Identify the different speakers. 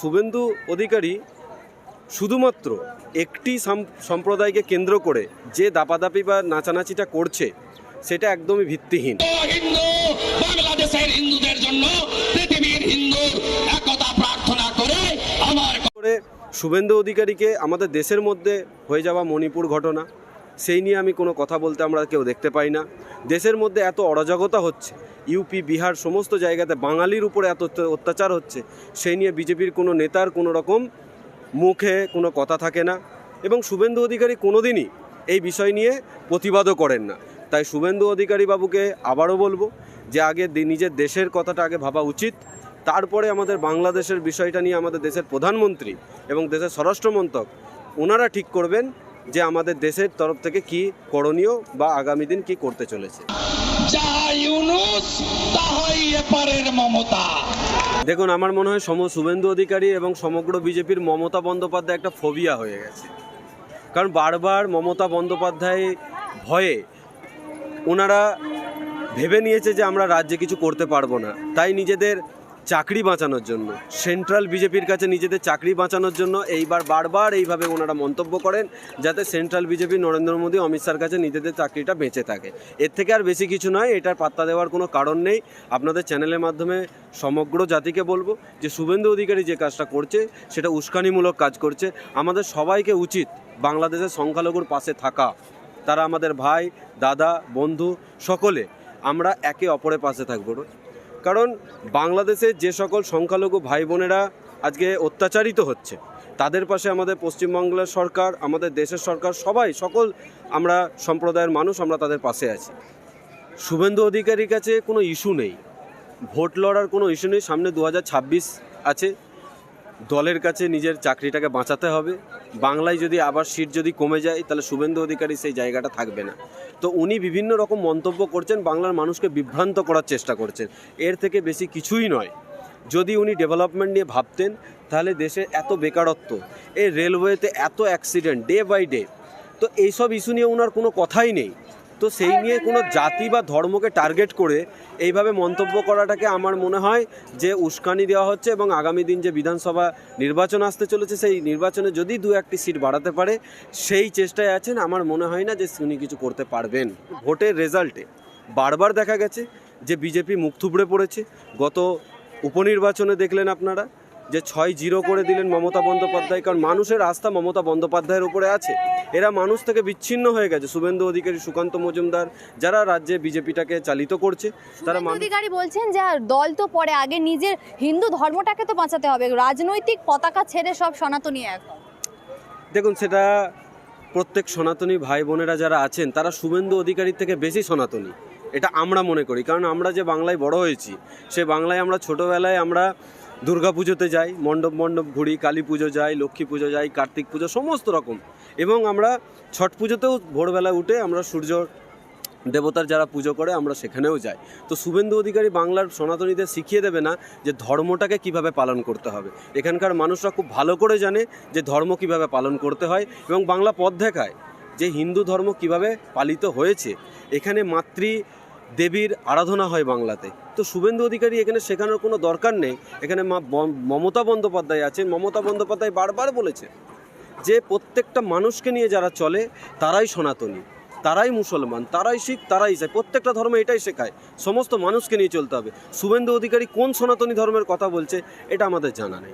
Speaker 1: শুভেন্দু অধিকারী শুধুমাত্র একটি সম্প্রদায়কে কেন্দ্র করে যে দাপাদাপি বা নাচানাচিটা করছে সেটা একদমই ভিত্তিহীন।
Speaker 2: হিন্দু বাংলাদেশের হিন্দুদের জন্য পৃথিবীর হিন্দুর একতা প্রার্থনা করে আমার
Speaker 1: করে শুভেন্দু অধিকারীকে আমাদের দেশের মধ্যে হয়ে যাওয়া মণিপুর ঘটনা সেই নিয়ে আমি কোনো কথা বলতে আমরা কেউ দেখতে পাই না। দেশের মধ্যে এত অরাজকতা হচ্ছে, ইউপি, বিহার সমস্ত জায়গাতে বাঙালির উপরে এত অত্যাচার হচ্ছে, সেই নিয়ে বিজেপির কোনো নেতার কোনো রকম মুখে কোনো কথা থাকে না এবং শুভেন্দু অধিকারী কোনোদিনই এই বিষয় নিয়ে প্রতিবাদও করেন না। তাই শুভেন্দু অধিকারী বাবুকে আবারও বলব যে আগে নিজের দেশের কথাটা আগে ভাবা উচিত। তারপরে আমাদের বাংলাদেশের বিষয়টা নিয়ে আমাদের দেশের প্রধানমন্ত্রী এবং দেশের স্বরাষ্ট্রমন্ত্রক, ওনারা ঠিক করবেন যে আমাদের দেশের তরফ থেকে কি করণীয় বা আগামী দিন কি করতে চলেছে।
Speaker 2: মমতা।
Speaker 1: দেখুন আমার মনে হয় সম শুভেন্দু অধিকারী এবং সমগ্র বিজেপির মমতা বন্দ্যোপাধ্যায় একটা ফোবিয়া হয়ে গেছে। কারণ বারবার মমতা বন্দ্যোপাধ্যায় ভয়ে ওনারা ভেবে নিয়েছে যে আমরা রাজ্যে কিছু করতে পারব না। তাই নিজেদের চাকরি বাঁচানোর জন্য। সেন্ট্রাল বিজেপির কাছে নিজেদের চাকরি বাঁচানোর জন্য এইবার বারবার এইভাবে ওনারা মন্তব্য করেন, যাতে সেন্ট্রাল বিজেপি নরেন্দ্র মোদী, অমিত শাহর কাছে নিজেদের চাকরিটা বেঁচে থাকে। এর থেকে আর বেশি কিছু নয়, এটার পাত্তা দেওয়ার কোনো কারণ নেই। আপনাদের চ্যানেলের মাধ্যমে সমগ্র জাতিকে বলব যে শুভেন্দু অধিকারী যে কাজটা করছে, সেটা উস্কানিমূলক কাজ করছে। আমাদের সবাইকে উচিত বাংলাদেশের সংখ্যালঘুর পাশে থাকা। তারা আমাদের ভাই, দাদা, বন্ধু, সকলে আমরা একে অপরের পাশে থাকব। কারণ বাংলাদেশের যে সকল সংখ্যালঘু ভাই বোনেরা আজকে অত্যাচারিত হচ্ছে, তাদের পাশে আমাদের পশ্চিমবাংলার সরকার, আমাদের দেশের সরকার, সবাই, সকল আমরা সম্প্রদায়ের মানুষ আমরা তাদের পাশে আছি। শুভেন্দু অধিকারীর কাছে কোনো ইস্যু নেই, ভোট লড়ার কোনো ইস্যু নেই, সামনে দু হাজার ছাব্বিশ আছে, দলের কাছে নিজের চাকরিটাকে বাঁচাতে হবে, বাংলায় যদি আবার সিট যদি কমে যায়, তাহলে শুভেন্দু অধিকারী সেই জায়গাটা থাকবে না। তো উনি বিভিন্ন রকম মন্তব্য করছেন, বাংলার মানুষকে বিভ্রান্ত করার চেষ্টা করছেন। এর থেকে বেশি কিছুই নয়। যদি উনি ডেভেলপমেন্ট নিয়ে ভাবতেন, তাহলে দেশে এত বেকারত্ব, এই রেলওয়েতে এত অ্যাক্সিডেন্ট ডে বাই ডে তো এইসব ইস্যু নিয়ে ওনার কোনো কথাই নেই। তো সেই নিয়ে কোনো জাতি বা ধর্মকে টার্গেট করে এইভাবে মন্তব্য করাটাকে আমার মনে হয় যে উস্কানি দেওয়া হচ্ছে এবং আগামী দিন যে বিধানসভা নির্বাচন আসতে চলেছে, সেই নির্বাচনে যদি দু একটি সিট বাড়াতে পারে, সেই চেষ্টায় আছেন। আমার মনে হয় না যে উনি কিছু করতে পারবেন। ভোটের রেজাল্টে বারবার দেখা গেছে যে বিজেপি মুখ থুবড়ে পড়েছে। গত উপনির্বাচনে দেখলেন আপনারা যে ছয় জিরো করে দিলেন মমতা বন্দ্যোপাধ্যায় কারণ মানুষের আস্থা মমতা বন্দ্যোপাধ্যায়ের উপরে আছে। এরা মানুষ থেকে বিচ্ছিন্ন হয়ে গেছে। শুভেন্দু অধিকারী সুকান্ত মজুমদার যারা রাজ্যে বিজেপিটাকে চালিত করছে তারা
Speaker 3: অধিকারী বলছেন যে দল তো পরে আগে নিজের হিন্দু ধর্মটাকে তো বাঁচাতে হবে। রাজনৈতিক পতাকা ছেড়ে সব সনাতনী এক
Speaker 1: দেখুন সেটা প্রত্যেক সনাতনী ভাই বোনেরা যারা আছেন তারা শুভেন্দু অধিকারীর থেকে বেশি সনাতনী। এটা আমরা মনে করি। কারণ আমরা যে বাংলায় বড় হয়েছি সে বাংলায় আমরা ছোটোবেলায় আমরা দুর্গা পুজোতে যাই, মণ্ডপ মণ্ডপ ঘুরি, কালী পুজো যাই, লক্ষ্মী পুজো যাই, কার্তিক পুজো, সমস্ত রকম। এবং আমরা ছট পুজোতেও ভোরবেলা উঠে আমরা সূর্য দেবতার যারা পুজো করে আমরা সেখানেও যাই। তো শুভেন্দু অধিকারী বাংলার সনাতনীদের শিখিয়ে দেবে না যে ধর্মটাকে কীভাবে পালন করতে হবে। এখানকার মানুষরা খুব ভালো করে জানে যে ধর্ম কীভাবে পালন করতে হয় এবং বাংলা পথ দেখায় যে হিন্দু ধর্ম কীভাবে পালিত হয়েছে। এখানে মাতৃ দেবীর আরাধনা হয় বাংলাতে। তো শুভেন্দু অধিকারী এখানে শেখানোর কোনো দরকার নেই। এখানে মা মমতা বন্দ্যোপাধ্যায় আছেন। মমতা বন্দ্যোপাধ্যায় বারবার বলেছে যে প্রত্যেকটা মানুষকে নিয়ে যারা চলে, তারাই সনাতনী, তারাই মুসলমান, তারাই শিখ, তারাই ইসাই প্রত্যেকটা ধর্ম এটাই শেখায়। সমস্ত মানুষকে নিয়ে চলতে হবে। শুভেন্দু অধিকারী কোন সনাতনী ধর্মের কথা বলছে, এটা আমাদের জানা নেই।